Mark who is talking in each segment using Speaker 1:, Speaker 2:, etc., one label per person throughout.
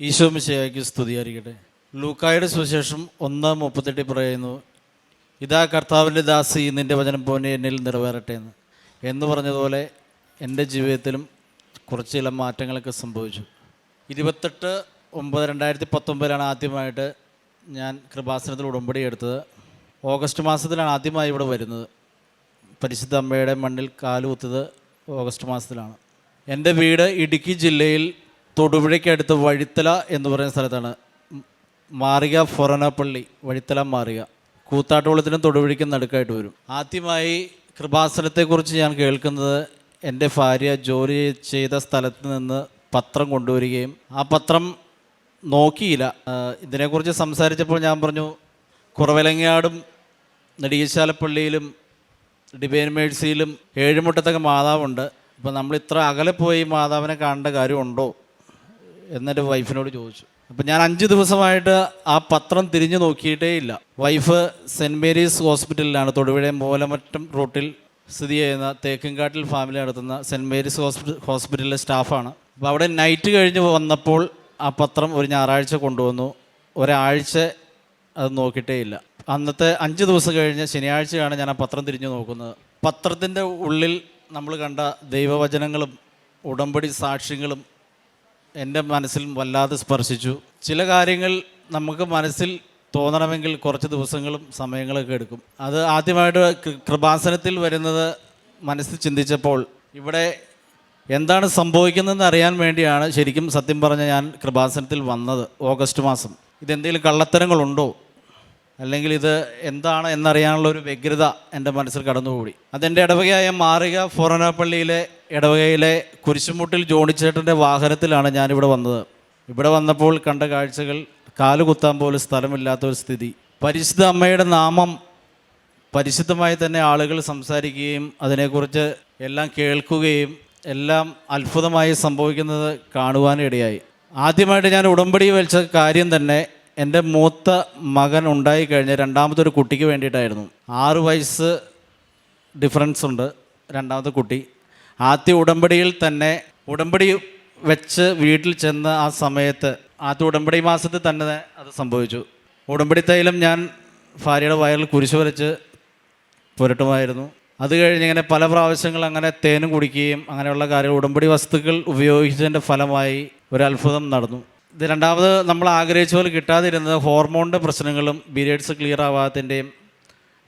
Speaker 1: ഈശോ സ്തുതി സ്തുതിയായിരിക്കട്ടെ. ലൂക്കായുടെ സുവിശേഷം ഒന്ന് മുപ്പത്തെട്ടിൽ പറയുന്നു ഇതാ കർത്താവിന്റെ ദാസി നിന്റെ വചനം പോലെ എന്നിൽ നിറവേറട്ടെ എന്ന്. എന്ന് പറഞ്ഞതുപോലെ എന്റെ ജീവിതത്തിലും കുറച്ച് ചില മാറ്റങ്ങളൊക്കെ സംഭവിച്ചു. ഇരുപത്തെട്ട് ഒമ്പത് രണ്ടായിരത്തി പത്തൊമ്പതിലാണ് ആദ്യമായിട്ട് ഞാൻ കൃപാസനത്തിൽ ഉടമ്പടി എടുത്തത്. ഓഗസ്റ്റ് മാസത്തിലാണ് ആദ്യമായി ഇവിടെ വരുന്നത്. പരിശുദ്ധ അമ്മയുടെ മണ്ണിൽ കാലുകുത്തത് ഓഗസ്റ്റ് മാസത്തിലാണ്. എന്റെ വീട് ഇടുക്കി ജില്ലയിൽ തൊടുപുഴയ്ക്കടുത്ത് വഴിത്തല എന്ന് പറയുന്ന സ്ഥലത്താണ്. മാറിക ഫൊറനപ്പള്ളി വഴിത്തല മാറിക കൂത്താട്ടുകുളത്തിനും തൊടുപുഴയ്ക്കും നടുക്കായിട്ട് വരും. ആദ്യമായി കൃപാസനത്തെക്കുറിച്ച് ഞാൻ കേൾക്കുന്നത് എന്റെ ഭാര്യ ജോലി ചെയ്ത സ്ഥലത്ത് നിന്ന് പത്രം കൊണ്ടുവരികയും ആ പത്രം നോക്കിയില്ല. ഇതിനെക്കുറിച്ച് സംസാരിച്ചപ്പോൾ ഞാൻ പറഞ്ഞു കുറവലങ്ങാടും നെടിയശാലപ്പള്ളിയിലും ഡിബേൻ മേഴ്സിയിലും ഏഴുമുട്ടത്തൊക്കെ മാതാവുണ്ട്. അപ്പോൾ നമ്മൾ ഇത്ര അകലെ പോയി മാതാവിനെ കാണേണ്ട കാര്യമുണ്ടോ എന്നെന്റെ വൈഫിനോട് ചോദിച്ചു. അപ്പം ഞാൻ അഞ്ച് ദിവസമായിട്ട് ആ പത്രം തിരിഞ്ഞു നോക്കിയിട്ടേ ഇല്ല. വൈഫ് സെന്റ് മേരീസ് ഹോസ്പിറ്റലിലാണ് തൊടുപുഴ മൂലമറ്റം റൂട്ടിൽ സ്ഥിതി ചെയ്യുന്ന തേക്കിൻകാട്ടിൽ ഫാമിലി നടത്തുന്ന സെന്റ് മേരീസ് ഹോസ്പിറ്റൽ ഹോസ്പിറ്റലിലെ സ്റ്റാഫാണ്. അപ്പോൾ അവിടെ നൈറ്റ് കഴിഞ്ഞ് വന്നപ്പോൾ ആ പത്രം ഒരു ഞായറാഴ്ച കൊണ്ടുവന്നു. ഒരാഴ്ച അത് നോക്കിയിട്ടേ ഇല്ല. അന്നത്തെ അഞ്ച് ദിവസം കഴിഞ്ഞ് ശനിയാഴ്ചയാണ് ഞാൻ ആ പത്രം തിരിഞ്ഞു നോക്കുന്നത്. പത്രത്തിന്റെ ഉള്ളിൽ നമ്മൾ കണ്ട ദൈവവചനങ്ങളും ഉടമ്പടി സാക്ഷ്യങ്ങളും എന്റെ മനസ്സിൽ വല്ലാതെ സ്പർശിച്ചു. ചില കാര്യങ്ങൾ നമുക്ക് മനസ്സിൽ തോന്നണമെങ്കിൽ കുറച്ച് ദിവസങ്ങളും സമയങ്ങളൊക്കെ എടുക്കും. അത് ആദ്യമായിട്ട് കൃപാസനത്തിൽ വരുന്നത് മനസ്സിൽ ചിന്തിച്ചപ്പോൾ ഇവിടെ എന്താണ് സംഭവിക്കുന്നതെന്ന് അറിയാൻ വേണ്ടിയാണ് ശരിക്കും സത്യം പറഞ്ഞ ഞാൻ കൃപാസനത്തിൽ വന്നത് ഓഗസ്റ്റ് മാസം. ഇതെന്തെങ്കിലും കള്ളത്തരങ്ങളുണ്ടോ? അല്ലെങ്കിൽ ഇത് എന്താണ് എന്നറിയാനുള്ള ഒരു വ്യഗ്രത എന്റെ മനസ്സിൽ കടന്നുകൂടി. അതെന്റെ ഇടവകയായ മാറിക ഫൊറനപ്പള്ളിയിലെ ഇടവകയിലെ കുരിശുമുട്ടിൽ ജോണിച്ചേട്ടന്റെ വാഹനത്തിലാണ് ഞാനിവിടെ വന്നത്. ഇവിടെ വന്നപ്പോൾ കണ്ട കാഴ്ചകൾ കാലുകുത്താൻ പോലും സ്ഥലമില്ലാത്ത ഒരു സ്ഥിതി. പരിശുദ്ധ അമ്മയുടെ നാമം പരിശുദ്ധമായി തന്നെ ആളുകൾ സംസാരിക്കുകയും അതിനെക്കുറിച്ച് എല്ലാം കേൾക്കുകയും എല്ലാം അത്ഭുതമായി സംഭവിക്കുന്നത് കാണുവാനിടയായി. ആദ്യമായിട്ട് ഞാൻ ഉടമ്പടി വെച്ച കാര്യം തന്നെ എന്റെ മൂത്ത മകൻ ഉണ്ടായി കഴിഞ്ഞ രണ്ടാമതൊരു കുട്ടിക്ക് വേണ്ടിയിട്ടായിരുന്നു. ആറ് വയസ്സ് ഡിഫറൻസ് ഉണ്ട് രണ്ടാമത്തെ കുട്ടി. ആദ്യ ഉടമ്പടിയിൽ തന്നെ ഉടമ്പടി വെച്ച് വീട്ടിൽ ചെന്ന് ആ സമയത്ത് ആദ്യ ഉടമ്പടി മാസത്തിൽ തന്നെ അത് സംഭവിച്ചു. ഉടമ്പടി തൈലം ഞാൻ ഭാര്യയുടെ വയറിൽ കുരിശ് വരച്ച് പുരട്ടുമായിരുന്നു. അത് കഴിഞ്ഞ് ഇങ്ങനെ പല പ്രാവശ്യങ്ങൾ അങ്ങനെ തേനും കുടിക്കുകയും അങ്ങനെയുള്ള കാര്യങ്ങൾ ഉടമ്പടി വസ്തുക്കൾ ഉപയോഗിച്ചതിന്റെ ഫലമായി ഒരു അത്ഭുതം നടന്നു. ഇത് രണ്ടാമത് നമ്മൾ ആഗ്രഹിച്ച പോലെ കിട്ടാതിരുന്നത് ഹോർമോണിന്റെ പ്രശ്നങ്ങളും പീരിയഡ്സ് ക്ലിയർ ആവാത്തതിന്റെയും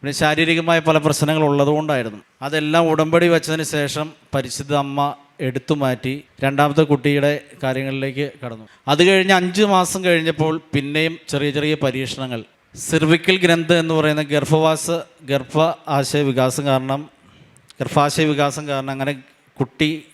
Speaker 1: പിന്നെ ശാരീരികമായ പല പ്രശ്നങ്ങൾ ഉള്ളതുകൊണ്ടായിരുന്നു. അതെല്ലാം ഉടമ്പടി വെച്ചതിന് ശേഷം പരിശുദ്ധ അമ്മ എടുത്തു മാറ്റി രണ്ടാമത്തെ കുട്ടിയുടെ കാര്യങ്ങളിലേക്ക് കടന്നു. അത് കഴിഞ്ഞ് അഞ്ച് മാസം കഴിഞ്ഞപ്പോൾ പിന്നെയും ചെറിയ ചെറിയ പരീക്ഷണങ്ങൾ. സിർവിക്കൽ ഗ്രന്ഥ എന്ന് പറയുന്ന ഗർഭവാസ ഗർഭ ആശയ വികാസം കാരണം ഗർഭാശയ വികാസം കാരണം അങ്ങനെ കുട്ടി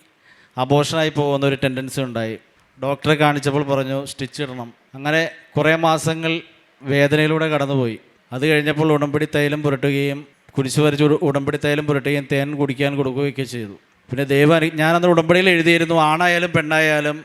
Speaker 1: അബോഷനായി പോകുന്ന ഒരു ടെൻഡൻസി ഉണ്ടായി. ഡോക്ടറെ കാണിച്ചപ്പോൾ പറഞ്ഞു സ്റ്റിച്ച് ഇടണം. അങ്ങനെ കുറേ മാസങ്ങൾ വേദനയിലൂടെ കടന്നുപോയി. അത് കഴിഞ്ഞപ്പോൾ ഉടമ്പടി തൈലം പുരട്ടുകയും കുരിശ് വരച്ച് ഉട- ഉടമ്പടി തൈലം പുരട്ടുകയും തേൻ കുടിക്കാൻ കൊടുക്കുകയൊക്കെ ചെയ്തു. പിന്നെ ദൈവം ഞാനന്ന് ഉടമ്പടിയിൽ എഴുതിയിരുന്നു ആണായാലും പെണ്ണായാലും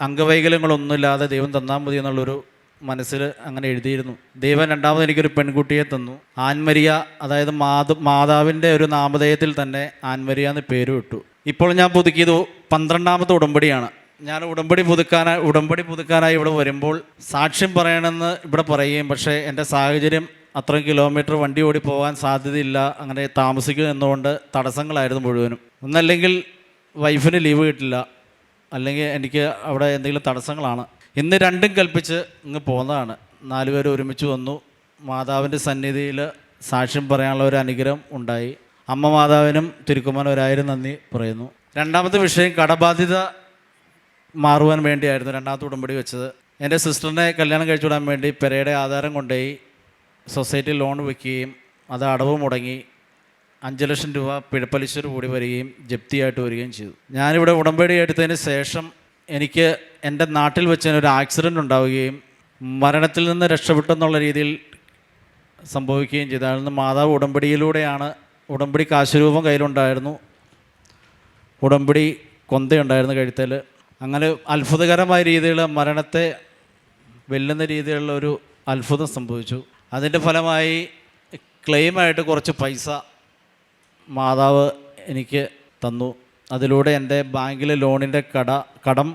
Speaker 1: അംഗവൈകല്യങ്ങളൊന്നുമില്ലാതെ ദൈവം തന്നാൽ മതി എന്നുള്ളൊരു മനസ്സിൽ അങ്ങനെ എഴുതിയിരുന്നു. ദൈവം രണ്ടാമത് എനിക്കൊരു പെൺകുട്ടിയെ തന്നു. ആൻമരിയ അതായത് മാത മാതാവിന്റെ ഒരു നാമധേയത്തിൽ തന്നെ ആൻമരിയ എന്ന് പേര് ഇട്ടു ഇപ്പോൾ ഞാൻ പുതുക്കിയത് പന്ത്രണ്ടാമത്തെ ഉടമ്പടിയാണ്. ഞാൻ ഉടമ്പടി പുതുക്കാനായി ഉടമ്പടി പുതുക്കാനായി ഇവിടെ വരുമ്പോൾ സാക്ഷ്യം പറയണമെന്ന് ഇവിടെ പറയുകയും പക്ഷേ എന്റെ സാഹചര്യം അത്രയും കിലോമീറ്റർ വണ്ടി ഓടി പോകാൻ സാധ്യതയില്ല. അങ്ങനെ താമസിക്കുക എന്നുകൊണ്ട് തടസ്സങ്ങളായിരുന്നു മുഴുവനും. ഒന്നല്ലെങ്കിൽ വൈഫിന് ലീവ് കിട്ടില്ല. അല്ലെങ്കിൽ എനിക്ക് അവിടെ എന്തെങ്കിലും തടസ്സങ്ങളാണ്. ഇന്ന് രണ്ടും കൽപ്പിച്ച് ഇങ്ങ് പോകുന്നതാണ് നാലുപേർ ഒരുമിച്ച് വന്നു. മാതാവിന്റെ സന്നിധിയിൽ സാക്ഷ്യം പറയാനുള്ള ഒരു അനുഗ്രഹം ഉണ്ടായി. അമ്മ മാതാവിനും തിരുക്കുമാൻ നന്ദി പറയുന്നു. രണ്ടാമത്തെ വിഷയം കടബാധ്യത മാറുവാൻ വേണ്ടിയായിരുന്നു രണ്ടാമത്തെ ഉടമ്പടി വെച്ചത്. എന്റെ സിസ്റ്ററിനെ കല്യാണം കഴിച്ചു വിടാൻ വേണ്ടി പെരയുടെ ആധാരം കൊണ്ടുപോയി. സൊസൈറ്റി ലോൺ വയ്ക്കുകയും അത് അടവ് മുടങ്ങി അഞ്ച് ലക്ഷം രൂപ പിഴപ്പലിശ കൂടി വരികയും ജപ്തിയായിട്ട് വരികയും ചെയ്തു. ഞാനിവിടെ ഉടമ്പടി എടുത്തതിന് ശേഷം എനിക്ക് എന്റെ നാട്ടിൽ വെച്ച് ഒരു ആക്സിഡന്റ് ഉണ്ടാവുകയും മരണത്തിൽ നിന്ന് രക്ഷപ്പെട്ടെന്നുള്ള രീതിയിൽ സംഭവിക്കുകയും ചെയ്തു. അതിൽ നിന്ന് മാതാവ് ഉടമ്പടിയിലൂടെയാണ് ഉടമ്പടി കാശുരൂപം കയ്യിലുണ്ടായിരുന്നു. ഉടമ്പടി കൊന്തയുണ്ടായിരുന്നു കഴുത്തിൽ. അങ്ങനെ അത്ഭുതകരമായ രീതിയിൽ മരണത്തെ വെല്ലുന്ന രീതിയിലുള്ള ഒരു അത്ഭുതം സംഭവിച്ചു. അതിന്റെ ഫലമായി ക്ലെയിമായിട്ട് കുറച്ച് പൈസ മാതാവ് എനിക്ക് തന്നു. അതിലൂടെ എന്റെ ബാങ്കിലെ ലോണിന്റെ കട കടം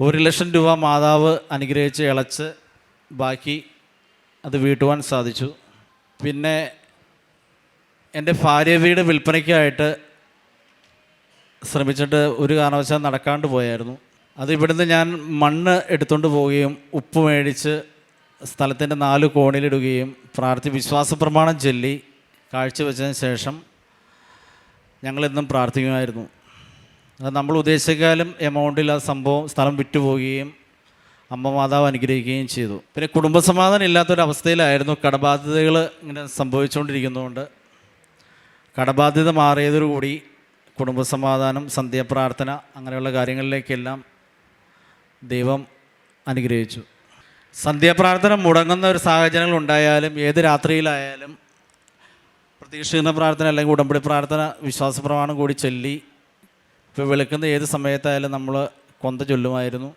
Speaker 1: ഒരു ലക്ഷം രൂപ മാതാവ് അനുഗ്രഹിച്ച് ഇളച്ച് ബാക്കി അത് വീട്ടുവാൻ സാധിച്ചു. പിന്നെ എന്റെ ഭാര്യ വീട് വിൽപ്പനയ്ക്കായിട്ട് ശ്രമിച്ചിട്ട് ഒരു കാരണവശാൽ നടക്കാണ്ട് പോയായിരുന്നു. അത് ഇവിടുന്ന് ഞാൻ മണ്ണ് എടുത്തുകൊണ്ട് പോവുകയും ഉപ്പ് മേടിച്ച് സ്ഥലത്തിന്റെ നാല് കോണിലിടുകയും പ്രാർത്ഥി വിശ്വാസ പ്രമാണം ചൊല്ലി കാഴ്ചവെച്ചതിന് ശേഷം ഞങ്ങളെന്നും പ്രാർത്ഥിക്കുമായിരുന്നു. അത് നമ്മൾ ഉദ്ദേശിച്ചാലും എമൗണ്ടിൽ ആ സംഭവം സ്ഥലം വിറ്റുപോവുകയും അമ്മ മാതാവ് അനുഗ്രഹിക്കുകയും ചെയ്തു. പിന്നെ കുടുംബസമാധാനം ഇല്ലാത്തൊരവസ്ഥയിലായിരുന്നു കടബാധ്യതകൾ ഇങ്ങനെ സംഭവിച്ചുകൊണ്ടിരിക്കുന്നതുകൊണ്ട്. കടബാധ്യത മാറിയതോടുകൂടി കുടുംബസമാധാനം സന്ധ്യാപ്രാർത്ഥന അങ്ങനെയുള്ള കാര്യങ്ങളിലേക്കെല്ലാം ദൈവം അനുഗ്രഹിച്ചു. സന്ധ്യാപ്രാർത്ഥന മുടങ്ങുന്ന ഒരു സാഹചര്യങ്ങൾ ഉണ്ടായാലും ഏത് രാത്രിയിലായാലും പ്രതീക്ഷിക്കുന്ന പ്രാർത്ഥന അല്ലെങ്കിൽ ഉടമ്പടി പ്രാർത്ഥന വിശ്വാസ പ്രമാണം കൂടി ചൊല്ലി ഇപ്പോൾ വിളിക്കുന്ന ഏത് സമയത്തായാലും നമ്മൾ കൊന്ത ചൊല്ലുമായിരുന്നു.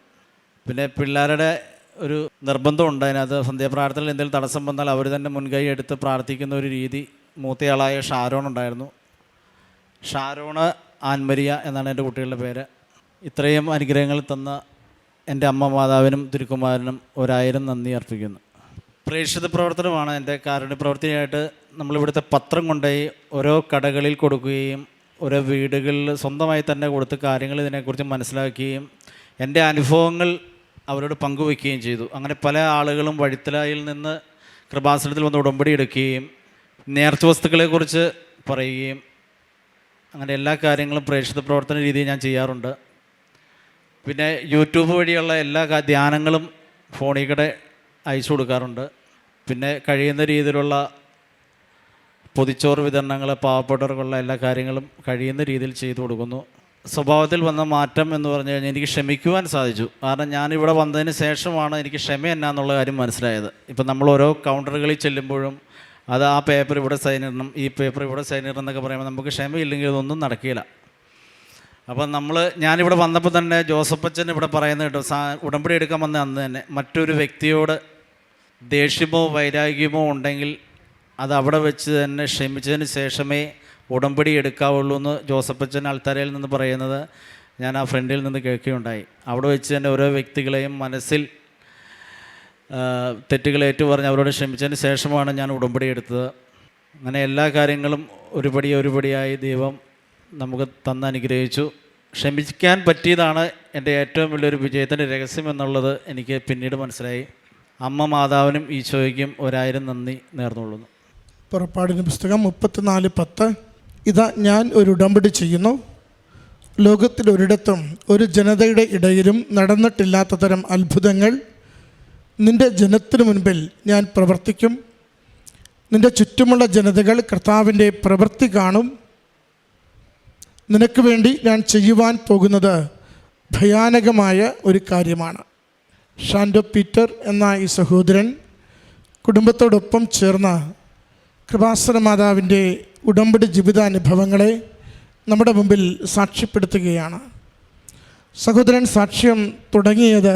Speaker 1: പിന്നെ പിള്ളേരുടെ ഒരു നിർബന്ധം ഉണ്ട് അതിനകത്ത് സന്ധ്യാപ്രാർത്ഥനയിൽ എന്തെങ്കിലും തടസ്സം വന്നാൽ അവർ തന്നെ മുൻകൈ എടുത്ത് പ്രാർത്ഥിക്കുന്ന ഒരു രീതി മൂത്തയാളായ ഷാരോൺ ഉണ്ടായിരുന്നു. ഷാരോണ് ആൻമരിയ എന്നാണ് എന്റെ കുട്ടികളുടെ പേര്. ഇത്രയും അനുഗ്രഹങ്ങൾ തന്ന എന്റെ അമ്മ മാതാവിനും തിരുക്കുമാരനും ഒരായിരം നന്ദി അർപ്പിക്കുന്നു. പ്രേക്ഷിത പ്രവർത്തനമാണ് എന്റെ കാരുണ്യ പ്രവർത്തിയായിട്ട് നമ്മളിവിടുത്തെ പത്രം കൊണ്ടുപോയി ഓരോ കടകളിൽ കൊടുക്കുകയും ഓരോ വീടുകളിൽ സ്വന്തമായി തന്നെ കൊടുത്ത് കാര്യങ്ങൾ ഇതിനെക്കുറിച്ച് മനസ്സിലാക്കുകയും എന്റെ അനുഭവങ്ങൾ അവരോട് പങ്കുവയ്ക്കുകയും ചെയ്തു. അങ്ങനെ പല ആളുകളും വഴിത്തലായിൽ നിന്ന് കൃപാസനത്തിൽ വന്ന് ഉടമ്പടി എടുക്കുകയും നേർച്ച വസ്തുക്കളെക്കുറിച്ച് പറയുകയും അങ്ങനെ എല്ലാ കാര്യങ്ങളും പ്രേക്ഷിത പ്രവർത്തന രീതിയിൽ ഞാൻ ചെയ്യാറുണ്ട്. പിന്നെ യൂട്യൂബ് വഴിയുള്ള എല്ലാ ധ്യാനങ്ങളും ഫോണിൽ കൂടെ അയച്ചു കൊടുക്കാറുണ്ട്. പിന്നെ കഴിയുന്ന രീതിയിലുള്ള പൊതിച്ചോറ് വിതരണങ്ങൾ പാവപ്പെട്ടവർക്കുള്ള എല്ലാ കാര്യങ്ങളും കഴിയുന്ന രീതിയിൽ ചെയ്തു കൊടുക്കുന്നു. സ്വഭാവത്തിൽ വന്ന മാറ്റം എന്ന് പറഞ്ഞു കഴിഞ്ഞാൽ എനിക്ക് ക്ഷമിക്കുവാൻ സാധിച്ചു. കാരണം ഞാനിവിടെ വന്നതിന് ശേഷമാണ് എനിക്ക് ക്ഷമ എന്നാന്നുള്ള കാര്യം മനസ്സിലായത്. ഇപ്പം നമ്മൾ ഓരോ കൗണ്ടറുകളിൽ ചെല്ലുമ്പോഴും അത് ആ പേപ്പർ ഇവിടെ സൈൻ ഈ പേപ്പർ ഇവിടെ സൈൻ എന്നൊക്കെ പറയുമ്പോൾ നമുക്ക് ക്ഷമയില്ലെങ്കിൽ ഇതൊന്നും നടക്കില്ല. അപ്പം നമ്മൾ ഞാനിവിടെ വന്നപ്പോൾ തന്നെ ജോസഫ് അച്ഛൻ ഇവിടെ പറയുന്നത് കേട്ടോ സാ ഉടമ്പടി എടുക്കാൻ വന്ന അന്ന് തന്നെ. മറ്റൊരു വ്യക്തിയോട് ദേഷ്യമോ വൈരാഗ്യമോ ഉണ്ടെങ്കിൽ അത് അവിടെ വെച്ച് തന്നെ ക്ഷമിച്ചതിന് ശേഷമേ ഉടമ്പടി എടുക്കാവുള്ളൂ എന്ന് ജോസഫ് അച്ഛൻ അൾത്താരയിൽ നിന്ന് പറയുന്നത് ഞാൻ ആ ഫ്രണ്ടിൽ നിന്ന് കേൾക്കുകയുണ്ടായി. അവിടെ വെച്ച് തന്നെ ഓരോ വ്യക്തികളെയും മനസ്സിൽ തെറ്റുകൾ ഏറ്റുപറഞ്ഞ് അവരോട് ക്ഷമിച്ചതിന് ശേഷമാണ് ഞാൻ ഉടമ്പടി എടുത്തത്. അങ്ങനെ എല്ലാ കാര്യങ്ങളും ഒരുപടി ഒരുപടിയായി ദൈവം നമുക്ക് തന്ന് അനുഗ്രഹിച്ചു ക്ഷമിക്കാൻ പറ്റിയതാണ് എന്റെ ഏറ്റവും വലിയൊരു വിജയത്തിന്റെ രഹസ്യം എന്നുള്ളത് എനിക്ക് പിന്നീട് മനസ്സിലായി. അമ്മ മാതാവിനും ഈശോയ്ക്കും ഒരായിരം നന്ദി നേർന്നുകൊള്ളുന്നു.
Speaker 2: പുറപ്പാടിന്റെ പുസ്തകം മുപ്പത്തിനാല് പത്ത്. ഇതാ ഞാൻ ഒരു ഉടമ്പടി ചെയ്യുന്നു. ലോകത്തിലൊരിടത്തും ഒരു ജനതയുടെ ഇടയിലും നടന്നിട്ടില്ലാത്ത തരം അത്ഭുതങ്ങൾ നിന്റെ ജനത്തിനു മുൻപിൽ ഞാൻ പ്രവർത്തിക്കും. നിന്റെ ചുറ്റുമുള്ള ജനതകൾ കർത്താവിന്റെ പ്രവൃത്തി കാണും. നിനക്ക് വേണ്ടി ഞാൻ ചെയ്യുവാൻ പോകുന്നത് ഭയാനകമായ ഒരു കാര്യമാണ്. ഷാൻഡോ പീറ്റർ എന്ന ഈ സഹോദരൻ കുടുംബത്തോടൊപ്പം ചേർന്ന കൃപാസന മാതാവിന്റെ ഉടമ്പടി ജീവിതാനുഭവങ്ങളെ നമ്മുടെ മുമ്പിൽ സാക്ഷ്യപ്പെടുത്തുകയാണ്. സഹോദരൻ സാക്ഷ്യം തുടങ്ങിയത്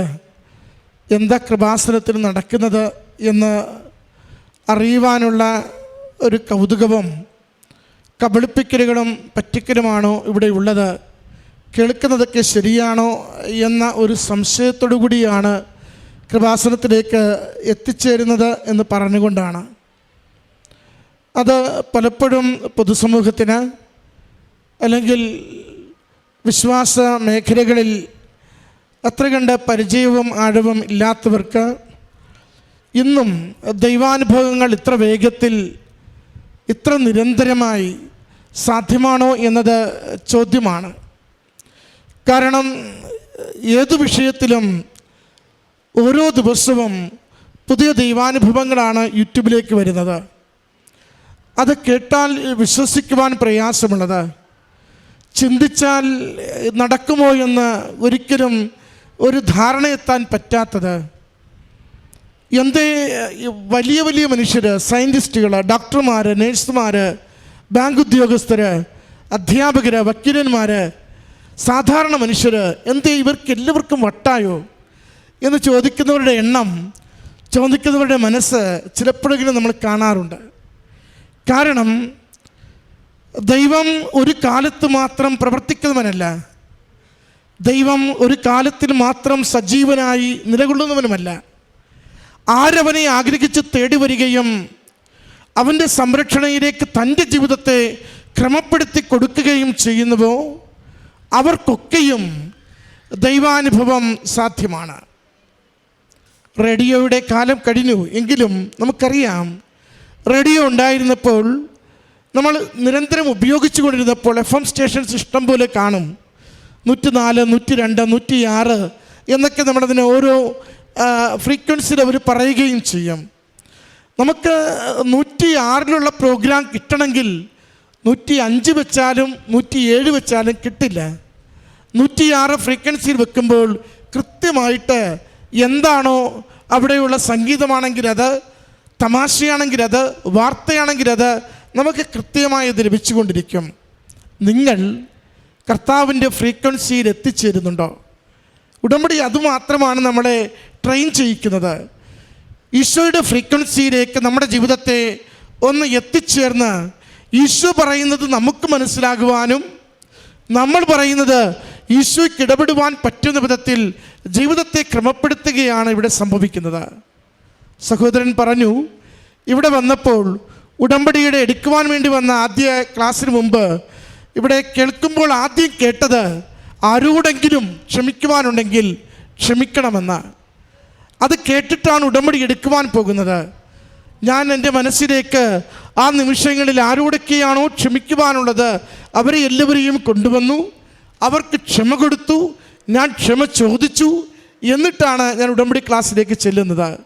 Speaker 2: എന്താ കൃപാസനത്തിൽ നടക്കുന്നത് എന്ന് അറിയുവാനുള്ള ഒരു കൗതുകവും കബളിപ്പിക്കലുകളും പറ്റിക്കലുമാണോ ഇവിടെ ഉള്ളത്? കേൾക്കുന്നതൊക്കെ ശരിയാണോ എന്ന ഒരു സംശയത്തോടു കൂടിയാണ് കൃപാസനത്തിലേക്ക് എത്തിച്ചേരുന്നത് എന്ന് പറഞ്ഞുകൊണ്ടാണ്. അത് പലപ്പോഴും പൊതുസമൂഹത്തിന് അല്ലെങ്കിൽ വിശ്വാസ മേഖലകളിൽ അത്ര കണ്ട് പരിചയവും ആഴവും ഇല്ലാത്തവർക്ക് ഇന്നും ദൈവാനുഭവങ്ങൾ ഇത്ര വേഗത്തിൽ ഇത്ര നിരന്തരമായി സാധ്യമാണോ എന്നത് ചോദ്യമാണ്. കാരണം ഏതു വിഷയത്തിലും ഓരോ ദിവസവും പുതിയ ദൈവാനുഭവങ്ങളാണ് യൂട്യൂബിലേക്ക് വരുന്നത്. അത് കേട്ടാൽ വിശ്വസിക്കുവാൻ പ്രയാസമുള്ളത്. ചിന്തിച്ചാൽ നടക്കുമോ എന്ന് ഒരിക്കലും ഒരു ധാരണയെത്താൻ പറ്റാത്തത്. എന്തേ വലിയ വലിയ മനുഷ്യർ സയന്റിസ്റ്റുകൾ ഡോക്ടർമാർ നേഴ്സുമാർ ബാങ്ക് ഉദ്യോഗസ്ഥർ അധ്യാപകർ വക്കീലന്മാർ സാധാരണ മനുഷ്യർ എന്തേ ഇവർക്ക് എല്ലാവർക്കും വട്ടായോ? എന്ന് ചോദിക്കുന്നവരുടെ എണ്ണം ചോദിക്കുന്നവരുടെ മനസ്സ് ചിലപ്പോഴെങ്കിലും നമ്മൾ കാണാറുണ്ട്. കാരണം ദൈവം ഒരു കാലത്ത് മാത്രം പ്രവർത്തിക്കുന്നവനല്ല. ദൈവം ഒരു കാലത്തിൽ മാത്രം സജീവനായി നിലകൊള്ളുന്നവനുമല്ല. ആരവനെ ആഗ്രഹിച്ച് തേടി വരികയും അവന്റെ സംരക്ഷണയിലേക്ക് തന്റെ ജീവിതത്തെ ക്രമപ്പെടുത്തി കൊടുക്കുകയും ചെയ്യുന്നുവോ അവർക്കൊക്കെയും ദൈവാനുഭവം സാധ്യമാണ്. റേഡിയോയുടെ കാലം കഴിഞ്ഞു എങ്കിലും നമുക്കറിയാം റേഡിയോ ഉണ്ടായിരുന്നപ്പോൾ നമ്മൾ നിരന്തരം ഉപയോഗിച്ചു കൊണ്ടിരുന്നപ്പോൾ എഫ് എം സ്റ്റേഷൻസ് ഇഷ്ടം പോലെ കാണും. നൂറ്റി നാല് നൂറ്റി രണ്ട് നൂറ്റി ആറ് എന്നൊക്കെ നമ്മളതിനെ ഓരോ ഫ്രീക്വൻസിയിൽ അവർ പറയുകയും ചെയ്യും. നമുക്ക് നൂറ്റി ആറിലുള്ള പ്രോഗ്രാം കിട്ടണമെങ്കിൽ നൂറ്റി അഞ്ച് വെച്ചാലും നൂറ്റി ഏഴ് വെച്ചാലും കിട്ടില്ല. നൂറ്റിയാറ് ഫ്രീക്വൻസിയിൽ വെക്കുമ്പോൾ കൃത്യമായിട്ട് എന്താണോ അവിടെയുള്ള സംഗീതമാണെങ്കിൽ അത് തമാശയാണെങ്കിൽ അത് വാർത്തയാണെങ്കിൽ അത് നമുക്ക് കൃത്യമായി ഇത് ലഭിച്ചുകൊണ്ടിരിക്കും. നിങ്ങൾ കർത്താവിന്റെ ഫ്രീക്വൻസിയിൽ എത്തിച്ചേരുന്നുണ്ടോ? ഉടമ്പടി അതുമാത്രമാണ് നമ്മളെ ട്രെയിൻ ചെയ്യിക്കുന്നത്. ഈശോയുടെ ഫ്രീക്വൻസിയിലേക്ക് നമ്മുടെ ജീവിതത്തെ ഒന്ന് എത്തിച്ചേർന്ന് ഈശോ പറയുന്നത് നമുക്ക് മനസ്സിലാകുവാനും നമ്മൾ പറയുന്നത് ഈശോയ്ക്ക് ഇടപെടുവാൻ പറ്റുന്ന വിധത്തിൽ ജീവിതത്തെ ക്രമപ്പെടുത്തുകയാണ് ഇവിടെ സംഭവിക്കുന്നത്. സഹോദരൻ പറഞ്ഞു ഇവിടെ വന്നപ്പോൾ ഉടമ്പടിയുടെ എടുക്കുവാൻ വേണ്ടി വന്ന ആദ്യ ക്ലാസ്സിന് മുമ്പ് ഇവിടെ കേൾക്കുമ്പോൾ ആദ്യം കേട്ടത് ആരോടെങ്കിലും ക്ഷമിക്കുവാനുണ്ടെങ്കിൽ ക്ഷമിക്കണമെന്ന് അത് കേട്ടിട്ടാണ് ഉടമ്പടി എടുക്കുവാൻ പോകുന്നത്. ഞാൻ എന്റെ മനസ്സിലേക്ക് ആ നിമിഷങ്ങളിൽ ആരോടൊക്കെയാണോ ക്ഷമിക്കുവാനുള്ളത് അവരെ എല്ലാവരെയും കൊണ്ടുവന്നു. അവർക്ക് ക്ഷമ കൊടുത്തു. ഞാൻ ക്ഷമ ചോദിച്ചു. എന്നിട്ടാണ് ഞാൻ ഉടമ്പടി ക്ലാസ്സിലേക്ക് ചെല്ലുന്നത്.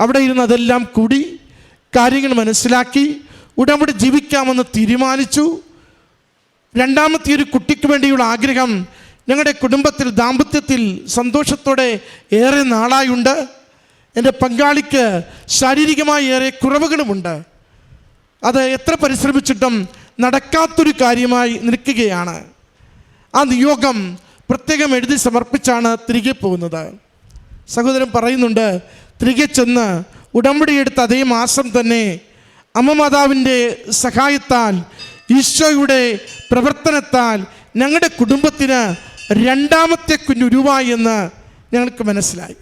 Speaker 2: അവിടെ ഇരുന്ന് അതെല്ലാം കൂടി കാര്യങ്ങൾ മനസ്സിലാക്കി ഉടമ്പടി ജീവിക്കാമെന്ന് തീരുമാനിച്ചു. രണ്ടാമത്തെ ഒരു കുട്ടിക്ക് വേണ്ടിയുള്ള ആഗ്രഹം ഞങ്ങളുടെ കുടുംബത്തിൽ ദാമ്പത്യത്തിൽ സന്തോഷത്തോടെ ഏറെ നാളായുണ്ട്. എന്റെ പങ്കാളിക്ക് ശാരീരികമായി ഏറെ കുറവുകളുമുണ്ട്. അത് എത്ര പരിശ്രമിച്ചിട്ടും നടക്കാത്തൊരു കാര്യമായി നിൽക്കുകയാണ്. ആ നിയോഗം പ്രത്യേകം എഴുതി സമർപ്പിച്ചാണ് തിരികെ പോകുന്നത്. സഹോദരൻ പറയുന്നുണ്ട് തിരികെ ചെന്ന് ഉടമ്പടിയെടുത്ത അതേ മാസം തന്നെ അമ്മ മാതാവിന്റെ സഹായത്താൽ ഈശോയുടെ പ്രവർത്തനത്താൽ ഞങ്ങളുടെ കുടുംബത്തിന് രണ്ടാമത്തെ കുഞ്ഞുരുവായി എന്ന് ഞങ്ങൾക്ക് മനസ്സിലായി.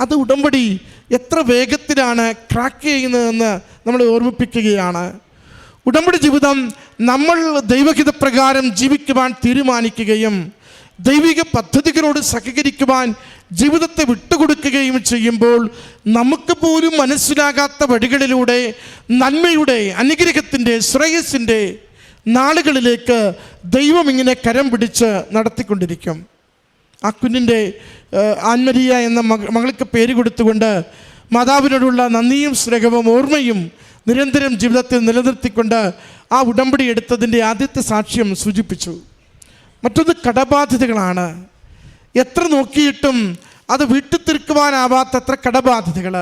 Speaker 2: അത് ഉടമ്പടി എത്ര വേഗത്തിലാണ് ക്രാക്ക് ചെയ്യുന്നതെന്ന് നമ്മൾ ഓർമ്മിപ്പിക്കുകയാണ്. ഉടമ്പടി ജീവിതം നമ്മൾ ദൈവഹിത പ്രകാരം ജീവിക്കുവാൻ തീരുമാനിക്കുകയും ദൈവിക പദ്ധതികളോട് സഹകരിക്കുവാൻ ജീവിതത്തെ വിട്ടുകൊടുക്കുകയും ചെയ്യുമ്പോൾ നമുക്ക് പോലും മനസ്സിലാകാത്ത വഴികളിലൂടെ നന്മയുടെ അനുഗ്രഹത്തിന്റെ ശ്രേയസിന്റെ നാളുകളിലേക്ക് ദൈവം ഇങ്ങനെ കരം പിടിച്ച് നടത്തിക്കൊണ്ടിരിക്കും. ആ കുഞ്ഞിന്റെ ആൻമരിയ എന്ന മക മകൾക്ക് പേര് കൊടുത്തുകൊണ്ട് മാതാവിനോടുള്ള നന്ദിയും സ്നേഹവും ഓർമ്മയും നിരന്തരം ജീവിതത്തിൽ നിലനിർത്തിക്കൊണ്ട് ആ ഉടമ്പടി എടുത്തതിന്റെ ആദ്യത്തെ സാക്ഷ്യം സൂചിപ്പിച്ചു. മറ്റൊന്ന് കടബാധ്യതകളാണ്. എത്ര നോക്കിയിട്ടും അത് വീട്ടിത്തീർക്കുവാനാവാത്തത്ര കടബാധ്യതകൾ.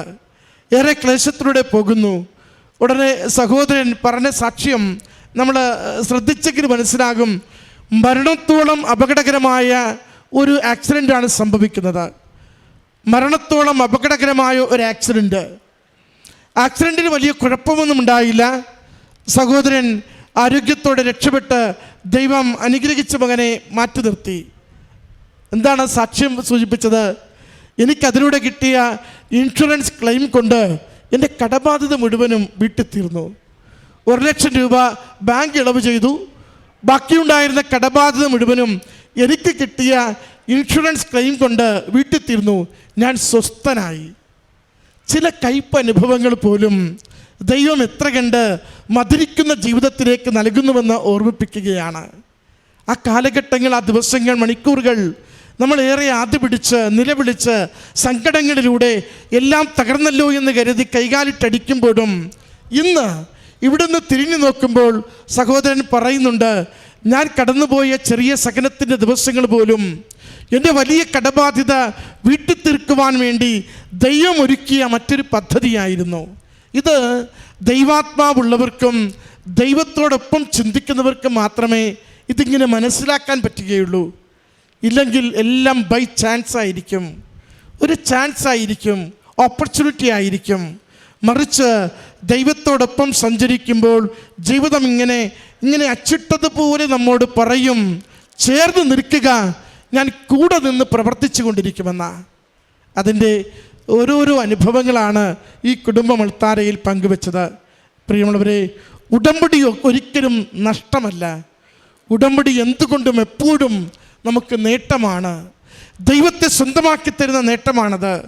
Speaker 2: ഏറെ ക്ലേശത്തിലൂടെ പോകുന്നു. ഉടനെ സഹോദരൻ പറഞ്ഞ സാക്ഷ്യം നമ്മൾ ശ്രദ്ധിച്ചെങ്കിൽ മനസ്സിലാകും മരണത്തോളം അപകടകരമായ ഒരു ആക്സിഡന്റാണ് സംഭവിക്കുന്നത്. മരണത്തോളം അപകടകരമായ ഒരു ആക്സിഡന്റ് ആക്സിഡന്റിന് വലിയ കുഴപ്പമൊന്നും ഉണ്ടായില്ല. സഹോദരൻ ആരോഗ്യത്തോടെ രക്ഷപ്പെട്ട് ദൈവം അനുഗ്രഹിച്ച മകനെ മാറ്റി നിർത്തി. എന്താണ് സാക്ഷ്യം സൂചിപ്പിച്ചത്? എനിക്കതിലൂടെ കിട്ടിയ ഇൻഷുറൻസ് ക്ലെയിം കൊണ്ട് എന്റെ കടബാധ്യത മുഴുവനും വീട്ടിൽ തീർന്നു ഒരു ലക്ഷം രൂപ ബാങ്ക് ഇളവ് ചെയ്തു. ബാക്കിയുണ്ടായിരുന്ന കടബാധ്യത മുഴുവനും എനിക്ക് കിട്ടിയ ഇൻഷുറൻസ് ക്ലെയിം കൊണ്ട് വീട്ടിൽ തീർന്നു. ഞാൻ സ്വസ്ഥനായി. ചില കയ്പ് അനുഭവങ്ങൾ പോലും ദൈവം എത്ര കണ്ട് മധുരിക്കുന്ന ജീവിതത്തിലേക്ക് നൽകുന്നുവെന്ന് ഓർമ്മിപ്പിക്കുകയാണ്. ആ കാലഘട്ടങ്ങൾ ആ ദിവസങ്ങൾ മണിക്കൂറുകൾ നമ്മൾ ഏറെ ആദ്യ പിടിച്ച് നിലവിളിച്ച് സങ്കടങ്ങളിലൂടെ എല്ലാം തകർന്നല്ലോ എന്ന് കരുതി കൈകാലിട്ടടിക്കുമ്പോഴും ഇന്ന് ഇവിടുന്ന് തിരിഞ്ഞു നോക്കുമ്പോൾ സഹോദരൻ പറയുന്നുണ്ട് ഞാൻ കടന്നുപോയ ചെറിയ സഹനത്തിന്റെ ദിവസങ്ങൾ പോലും എന്റെ വലിയ കടബാധ്യത വീട്ടിൽ തീർക്കുവാൻ വേണ്ടി ദൈവം ഒരുക്കിയ മറ്റൊരു പദ്ധതിയായിരുന്നു. ഇത് ദൈവാത്മാവുള്ളവർക്കും ദൈവത്തോടൊപ്പം ചിന്തിക്കുന്നവർക്ക് മാത്രമേ ഇതിങ്ങനെ മനസ്സിലാക്കാൻ പറ്റുകയുള്ളൂ. ഇല്ലെങ്കിൽ എല്ലാം ബൈ ചാൻസ് ആയിരിക്കും. ഒരു ചാൻസ് ആയിരിക്കും ഓപ്പർച്യൂണിറ്റി ആയിരിക്കും. മറിച്ച് ദൈവത്തോടൊപ്പം സഞ്ചരിക്കുമ്പോൾ ജീവിതം ഇങ്ങനെ ഇങ്ങനെ അച്ചിട്ടതുപോലെ നമ്മോട് പറയും ചേർന്ന് നിൽക്കുക ഞാൻ കൂടെ നിന്ന് പ്രവർത്തിച്ചു കൊണ്ടിരിക്കുമെന്ന. അതിന്റെ ഓരോരോ അനുഭവങ്ങളാണ് ഈ കുടുംബം അൾത്താരയിൽ പങ്കുവെച്ചത്. പ്രിയമുള്ളവരെ ഉടമ്പടി ഒരിക്കലും നഷ്ടമല്ല. ഉടമ്പടി എന്തുകൊണ്ടും എപ്പോഴും നമുക്ക് നേട്ടമാണ്. ദൈവത്തെ സ്വന്തമാക്കി തരുന്ന നേട്ടമാണത്.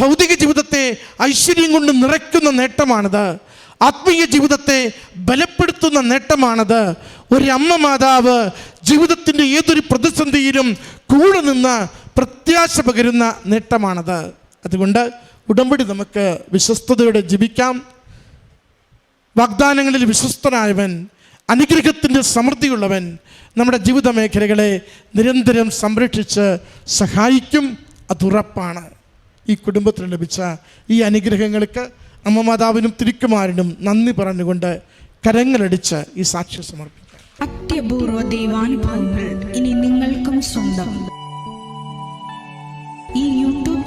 Speaker 2: ഭൗതിക ജീവിതത്തെ ഐശ്വര്യം കൊണ്ട് നിറയ്ക്കുന്ന നേട്ടമാണത്. ആത്മീയ ജീവിതത്തെ ബലപ്പെടുത്തുന്ന നേട്ടമാണത്. ഒരു അമ്മ മാതാവ് ജീവിതത്തിന്റെ ഏതൊരു പ്രതിസന്ധിയിലും കൂടെ നിന്ന് പ്രത്യാശ പകരുന്ന നേട്ടമാണത്. അതുകൊണ്ട് ഉടമ്പടി നമുക്ക് വിശ്വസ്തയോടെ ജീവിക്കാം വാഗ്ദാനങ്ങളിൽ വിശ്വസ്തനായവൻ അനുഗ്രഹത്തിന്റെ സമൃദ്ധിയുള്ളവൻ നമ്മുടെ ജീവിത മേഖലകളെ നിരന്തരം സംരക്ഷിച്ച് സഹായിക്കും. അതുറപ്പാണ് ഈ കുടുംബത്തിന് ലഭിച്ച ഈ അനുഗ്രഹങ്ങൾക്ക് അമ്മ മാതാവിനും തിരുക്കുമാരനും നന്ദി പറഞ്ഞുകൊണ്ട് കരങ്ങളടിച്ച് ഈ സാക്ഷ്യം സമർപ്പിക്കാം.
Speaker 3: അത്യപൂർവ ദൈവാനുഭവങ്ങൾ ഇനി നിങ്ങൾക്കും സ്വന്തം. ഈ